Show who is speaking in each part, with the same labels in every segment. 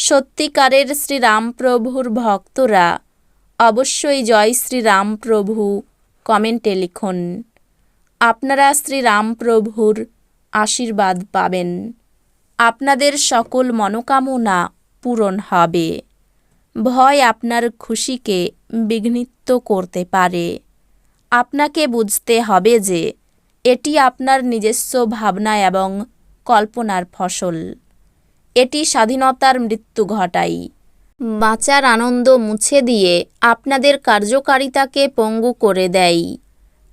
Speaker 1: সত্যিকারের শ্রীরামপ্রভুর ভক্তরা। অবশ্যই জয় শ্রীরামপ্রভু, কমেন্টে লিখুন। আপনারা শ্রীরামপ্রভুর আশীর্বাদ পাবেন। আপনাদের সকল মনোকামনা পূরণ হবে। ভয় আপনার খুশিকে বিঘ্নিত করতে পারে। আপনাকে বুঝতে হবে যে, এটি আপনার নিজস্ব ভাবনা এবং কল্পনার ফসল। এটি স্বাধীনতার মৃত্যু ঘটায় বাঁচার আনন্দ মুছে দিয়ে আপনাদের কার্যকারিতাকে পঙ্গু করে দেয়।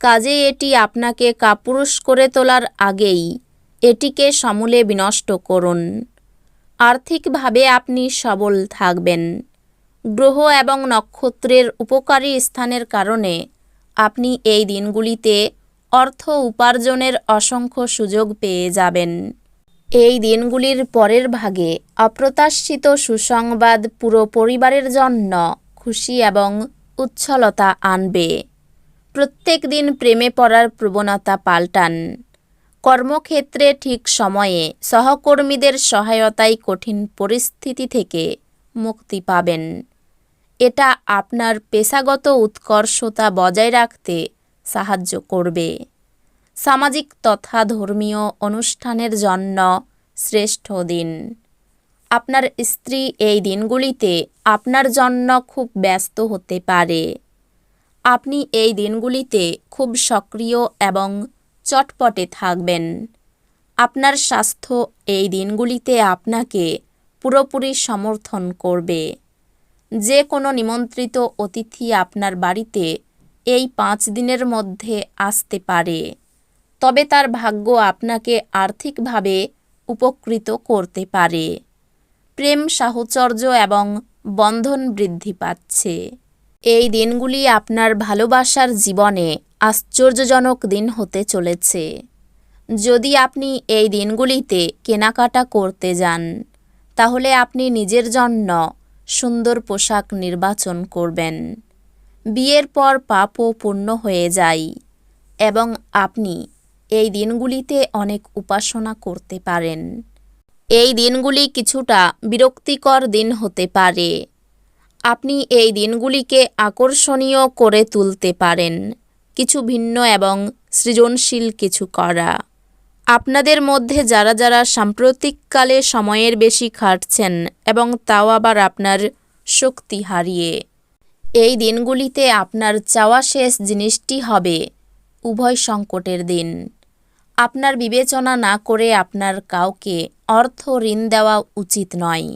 Speaker 1: কাজে এটি আপনাকে কাপুরুষ করে তোলার আগেই এটিকে সমূলে বিনষ্ট করুন। আর্থিকভাবে আপনি সবল থাকবেন। গ্রহ এবং নক্ষত্রের উপকারী স্থানের কারণে আপনি এই দিনগুলিতে অর্থ উপার্জনের অসংখ্য সুযোগ পেয়ে যাবেন। এই দিনগুলির পরের ভাগে অপ্রত্যাশিত সুসংবাদ পুরো পরিবারের জন্য খুশি এবং উচ্ছলতা আনবে। প্রত্যেক দিন প্রেমে পড়ার প্রবণতা পাল্টান। কর্মক্ষেত্রে ঠিক সময়ে সহকর্মীদের সহায়তায় কঠিন পরিস্থিতি থেকে মুক্তি পাবেন। এটা আপনার পেশাগত উৎকর্ষতা বজায় রাখতে সাহায্য করবে। সামাজিক তথা ধর্মীয় অনুষ্ঠানের জন্য শ্রেষ্ঠ দিন। আপনার স্ত্রী এই দিনগুলিতে আপনার জন্য খুব ব্যস্ত হতে পারে। আপনি এই দিনগুলিতে খুব সক্রিয় এবং চটপটে থাকবেন। আপনার স্বাস্থ্য এই দিনগুলিতে আপনাকে পুরোপুরি সমর্থন করবে। যে কোনো নিমন্ত্রিত অতিথি আপনার বাড়িতে এই পাঁচ দিনের মধ্যে আসতে পারে। তবে তার ভাগ্য আপনাকে আর্থিকভাবে উপকৃত করতে পারে। প্রেম, সাহচর্য এবং বন্ধন বৃদ্ধি পাচ্ছে। এই দিনগুলি আপনার ভালোবাসার জীবনে আশ্চর্যজনক দিন হতে চলেছে। যদি আপনি এই দিনগুলিতে কেনাকাটা করতে যান, তাহলে আপনি নিজের জন্য সুন্দর পোশাক নির্বাচন করবেন। বিয়ের পর পাপও পূর্ণ হয়ে যায় এবং আপনি এই দিনগুলিতে অনেক উপাসনা করতে পারেন। এই দিনগুলি কিছুটা বিরক্তিকর দিন হতে পারে। আপনি এই দিনগুলিকে আকর্ষণীয় করে তুলতে পারেন। কিছু ভিন্ন এবং সৃজনশীল কিছু করা। আপনাদের মধ্যে যারা যারা সাম্প্রতিককালে সময়ের বেশি খাটছেন এবং তাও আবার আপনার শক্তি হারিয়ে, এই দিনগুলিতে আপনার চাওয়া শেষ জিনিসটি হবে উভয় সংকটের দিন। আপনার বিবেচনা না করে আপনার কাউকে অর্থ ঋণ দেওয়া উচিত নয়,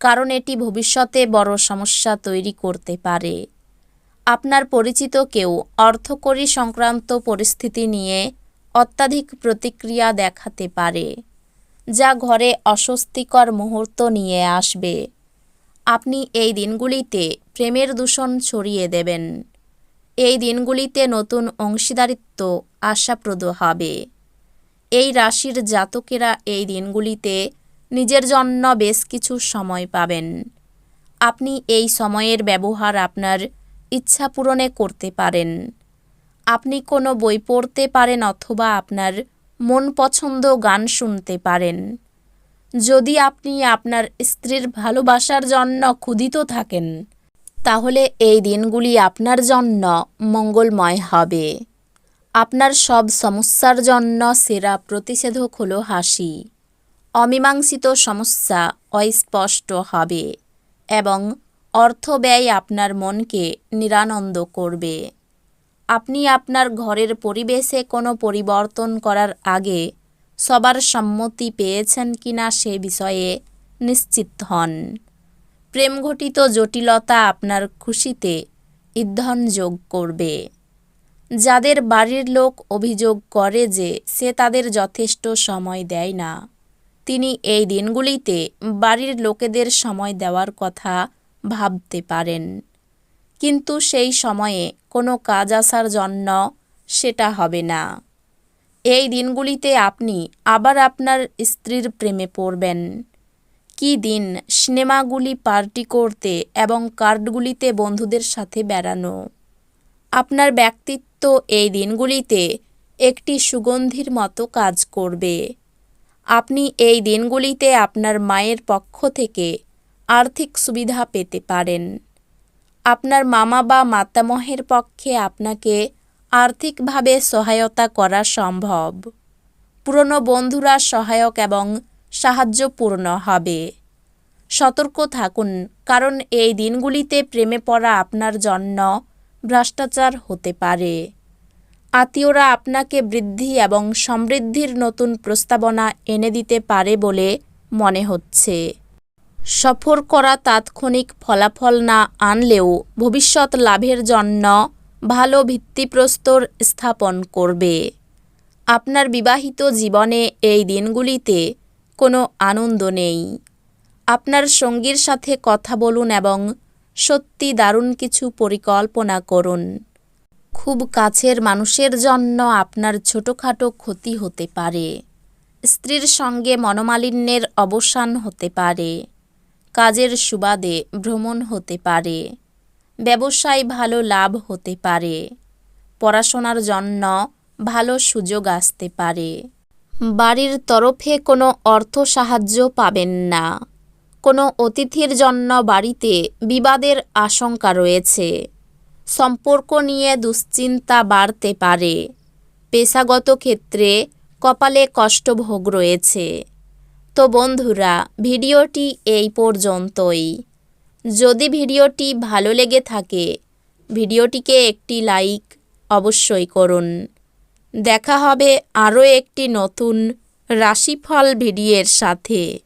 Speaker 1: কারণ এটি ভবিষ্যতে বড় সমস্যা তৈরি করতে পারে। আপনার পরিচিত কেউ অর্থকরী সংক্রান্ত পরিস্থিতি নিয়ে অত্যাধিক প্রতিক্রিয়া দেখাতে পারে, যা ঘরে অস্বস্তিকর মুহূর্ত নিয়ে আসবে। আপনি এই দিনগুলিতে প্রেমের দূষণ ছড়িয়ে দেবেন। এই দিনগুলিতে নতুন অংশীদারিত্ব আশাপ্রদ হবে। এই রাশির জাতকেরা এই দিনগুলিতে নিজের জন্য বেশ কিছু সময় পাবেন। আপনি এই সময়ের ব্যবহার আপনার ইচ্ছা পূরণে করতে পারেন। আপনি কোনো বই পড়তে পারেন অথবা আপনার মন পছন্দ গান শুনতে পারেন। যদি আপনি আপনার স্ত্রীর ভালোবাসার জন্য ক্ষুদিত থাকেন, তাহলে এই দিনগুলি আপনার জন্য মঙ্গলময় হবে। আপনার সব সমস্যার জন্য সেরা প্রতিষেধক হলো হাসি। অমীমাংসিত সমস্যা অস্পষ্ট হবে এবং অর্থ ব্যয় আপনার মনকে নিরানন্দ করবে। আপনি আপনার ঘরের পরিবেশে কোনো পরিবর্তন করার আগে সবার সম্মতি পেয়েছেন কিনা সে বিষয়ে নিশ্চিত হন। প্রেমঘটিত জটিলতা আপনার খুশিতে ইন্ধন যোগ করবে। যাদের বাড়ির লোক অভিযোগ করে যে সে তাদের যথেষ্ট সময় দেয় না। তিনি এই দিনগুলিতে বাড়ির লোকেদের সময় দেওয়ার কথা ভাবতে পারেন। কিন্তু সেই সময়ে কোনো কাজ আসার জন্য সেটা হবে না। এই দিনগুলিতে আপনি আবার আপনার স্ত্রীর প্রেমে পড়বেন। কি দিন সিনেমাগুলি পার্টি করতে এবং কার্ডগুলিতে বন্ধুদের সাথে বেড়ানো। আপনার ব্যক্তিত্ব এই দিনগুলিতে একটি সুগন্ধির মতো কাজ করবে। আপনি এই দিনগুলিতে আপনার মায়ের পক্ষ থেকে আর্থিক সুবিধা পেতে পারেন। আপনার মামা বা মাতামহের পক্ষে আপনাকে আর্থিকভাবে সহায়তা করা সম্ভব। পুরনো বন্ধুরা সহায়ক এবং সাহায্যপূর্ণ হবে। সতর্ক থাকুন, কারণ এই দিনগুলিতে প্রেমে পড়া আপনার জন্য ভ্রষ্টাচার হতে পারে। আত্মীয়রা আপনাকে বৃদ্ধি এবং সমৃদ্ধির নতুন প্রস্তাবনা এনে দিতে পারে বলে মনে হচ্ছে। সফর করা তাৎক্ষণিক ফলাফল না আনলেও ভবিষ্যৎ লাভের জন্য ভালো ভিত্তিপ্রস্তর স্থাপন করবে। আপনার বিবাহিত জীবনে এই দিনগুলিতে কোনো আনন্দ নেই। আপনার সঙ্গীর সাথে কথা বলুন এবং সত্যি দারুণ কিছু পরিকল্পনা করুন। খুব কাছের মানুষের জন্য আপনার ছোটোখাটো ক্ষতি হতে পারে। স্ত্রীর সঙ্গে মনোমালিন্যের অবসান হতে পারে। কাজের সুবাদে ভ্রমণ হতে পারে। ব্যবসায় ভালো লাভ হতে পারে। পড়াশোনার জন্য ভালো সুযোগ আসতে পারে। বাড়ির তরফে কোনো অর্থ সাহায্য পাবেন না। কোনো অতিথির জন্য বাড়িতে বিবাদের আশঙ্কা রয়েছে। সম্পর্ক নিয়ে দুশ্চিন্তা বাড়তে পারে। পেশাগত ক্ষেত্রে কপালে কষ্টভোগ রয়েছে। তো বন্ধুরা, ভিডিওটি এই পর্যন্তই। যদি ভিডিওটি ভালো লেগে থাকে, ভিডিওটিকে একটি লাইক অবশ্যই করুন। দেখা হবে আরও একটি নতুন রাশিফল ভিডিওর সাথে।